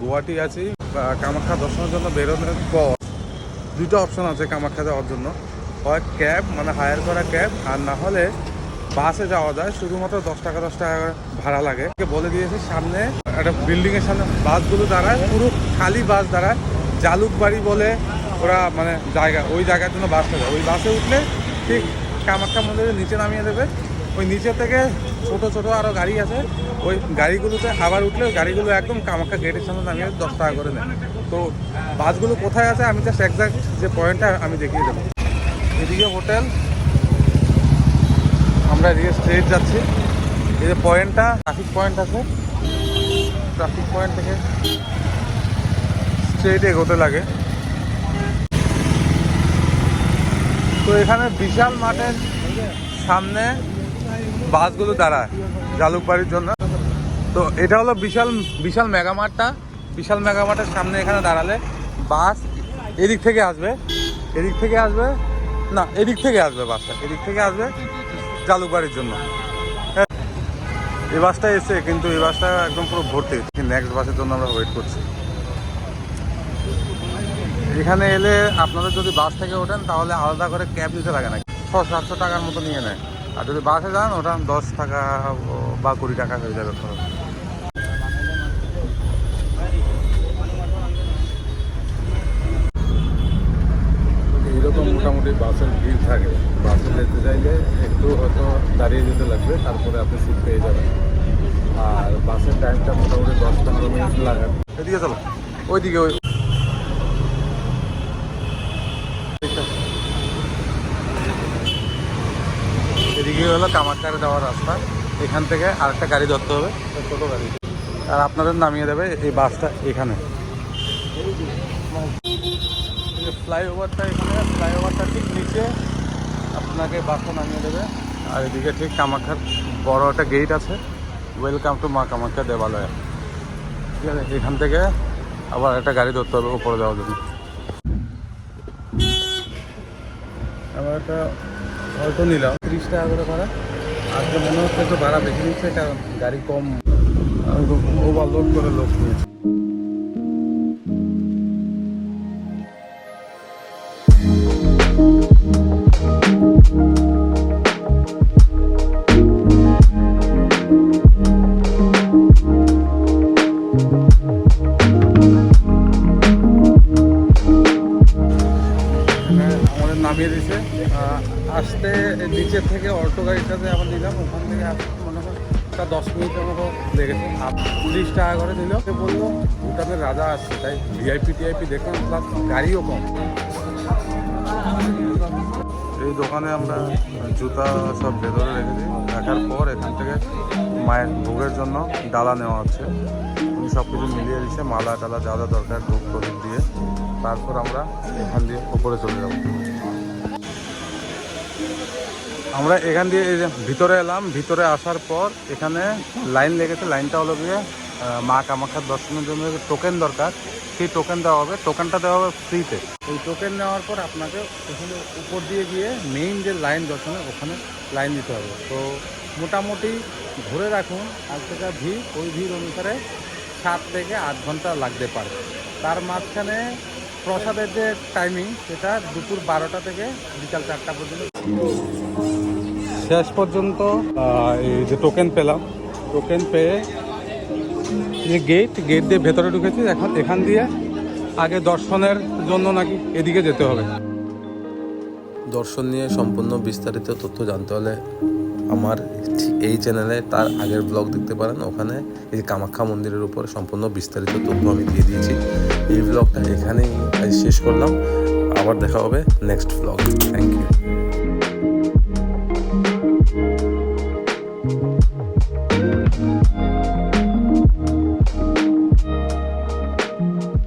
গুয়াহাটি আছি কামাখ্যা দর্শনের জন্য বেরোনোর পর দুটো অপশন আছে কামাখ্যা যাওয়ার জন্য। হয় ক্যাব মানে হায়ার করা ক্যাব আর না হলে বাসে যাওয়া যায়। শুধুমাত্র দশ টাকা দশ টাকা ভাড়া লাগে। বলে দিয়েছে, সামনে একটা বিল্ডিং এর সামনে বাসগুলো দাঁড়ায়, পুরো খালি বাস দাঁড়ায়। জালুকবাড়ি বলে ওরা মানে জায়গা, ওই জায়গার জন্য বাস যায়। ওই বাসে উঠলে ঠিক কামাখ্যা মন্দিরের নিচে নামিয়ে দেবে। ওই নিচে থেকে ছোট ছোট আরও গাড়ি আছে। ওই গাড়িগুলোতে আবার উঠলে ওই গাড়িগুলো একদম কামাখ্যা গেটের সামনে নামিয়ে দশ টাকা করে নেয়। তো বাসগুলো কোথায় আছে আমি জাস্ট এক্সাক্ট যে পয়েন্টটা আমি দেখিয়ে দেবো। এদিকে হোটেল। আমরা এদিকে স্ট্রেট যাচ্ছি। এই যে পয়েন্টটা ট্রাফিক পয়েন্ট আছে। ট্রাফিক পয়েন্ট থেকে স্ট্রেট এগোতে লাগে। তো এখানে বিশাল মাঠের সামনে বাসগুলো দাঁড়ায় জালুকবাড়ির জন্য। তো এটা হলো বিশাল বিশাল মেগামার্টটা বিশাল মেগামার্টের সামনে এখানে দাঁড়ালে বাস এদিক থেকে আসবে। এদিক থেকে আসবে, না, এদিক থেকে আসবে বাসটা। এদিক থেকে আসবে জালুকবাড়ির জন্য। এই বাসটা এসে কিন্তু এই বাসটা একদম পুরো ভর্তি। নেক্সট বাসের জন্য আমরা ওয়েট করছি। এখানে এলে আপনাদের যদি বাস থেকে ওঠেন, তাহলে আলাদা করে ক্যাব নিতে লাগে না ছ সাতশো টাকার মতো নিয়ে নেয়। আর যদি বাসে যান ওটা দশ টাকা বা কুড়ি টাকা হয়ে যাবে খরচ। মোটামুটি বাসের ভিড় থাকে। বাসে যেতে চাইলে একটু হয়তো দাঁড়িয়ে যেতে লাগবে তারপরে আপনি সিট পেয়ে যাবেন। আর বাসের টাইমটা মোটামুটি দশ পনেরো মিনিট লাগে এদিকে চলো। ওইদিকে ওই এদিকে হলো কামাখ্যারে যাওয়ার রাস্তা। এখান থেকে আরেকটা গাড়ি ধরতে হবে। ছোটো গাড়ি। আর আপনাদের নামিয়ে দেবে এই বাসটা এখানে। ফ্লাইওভারটা এখানে, ফ্লাইওভারটা ঠিক নিচে আপনাকে বাসটা নামিয়ে দেবে। আর এদিকে ঠিক কামাখ্যার বড় একটা গেট আছে। ওয়েলকাম টু মা কামাখ্যা দেবালয়। ঠিক আছে, এখান থেকে আবার একটা গাড়ি ধরতে হবে উপরে যাওয়ার জন্য। আবার একটা অটো নিলাম। তিরিশ টাকা করে ভাড়া। আজকে মনে হচ্ছে একটু ভাড়া বেশি নিচ্ছে, কারণ গাড়ি কম। ওভারলোড করে লোক নিয়েছে। নামিয়ে দিছে। আসতে নিচের থেকে অটো গাড়িটাতে আবার নিলাম। ওখান থেকে মনে হয় তা দশ মিনিটের মতো লেগেছে। তিরিশ টাকা করে নিল। সে বলল, ভুটানের রাজা আসছে তাই ভিআইপি টিআইপি দেখলাম প্লাস গাড়িও কম। এই দোকানে আমরা জুতা সব ভেতরে রেখেছি রাখার পর এখান থেকে মায়ের ভোগের জন্য ডালা নেওয়া হচ্ছে। উনি সব কিছু মিলিয়ে দিচ্ছে মালা টালা যা যা দরকার ধূপ প্রদীপ দিয়ে। তারপর আমরা এখান দিয়ে উপরে চলে যাব। আমরা এখান দিয়ে ভিতরে এলাম, ভিতরে আসার পর এখানে লাইন লেগেছে, লাইনটা হলো গিয়ে মা কামাখ্যার দর্শনের জন্য টোকেন দরকার, সেই টোকেন দেওয়া হবে। টোকেনটা দেওয়া হবে ফ্রিতে ওই টোকেন নেওয়ার পর আপনাকে ওখানে উপর দিয়ে গিয়ে মেইন যে লাইন দর্শনে ওখানে লাইন দিতে হবে। তো মোটামুটি ধরে রাখুন আজকের ভিড়, ওই ভিড় অনুসারে সাত থেকে আট ঘণ্টা লাগতে পারে। তার মাঝখানে প্রসাদের যে টাইমিং সেটা দুপুর বারোটা থেকে বিকাল চারটা পর্যন্ত। শেষ পর্যন্ত এই যে টোকেন পেলাম। টোকেন পেয়ে যে গেট গেট দিয়ে ভেতরে ঢুকেছি। এখন এখান দিয়ে আগে দর্শনের জন্য নাকি এদিকে যেতে হবে। দর্শন নিয়ে সম্পূর্ণ বিস্তারিত তথ্য জানতে হলে আমার এই চ্যানেলে তার আগের ব্লগ দেখতে পারেন। ওখানে এই কামাখ্যা মন্দিরের উপর সম্পূর্ণ বিস্তারিত তথ্য আমি দিয়ে দিয়েছি। এই ব্লগটা এখানেই শেষ করলাম। আবার দেখা হবে নেক্সট ব্লগ থ্যাংক ইউ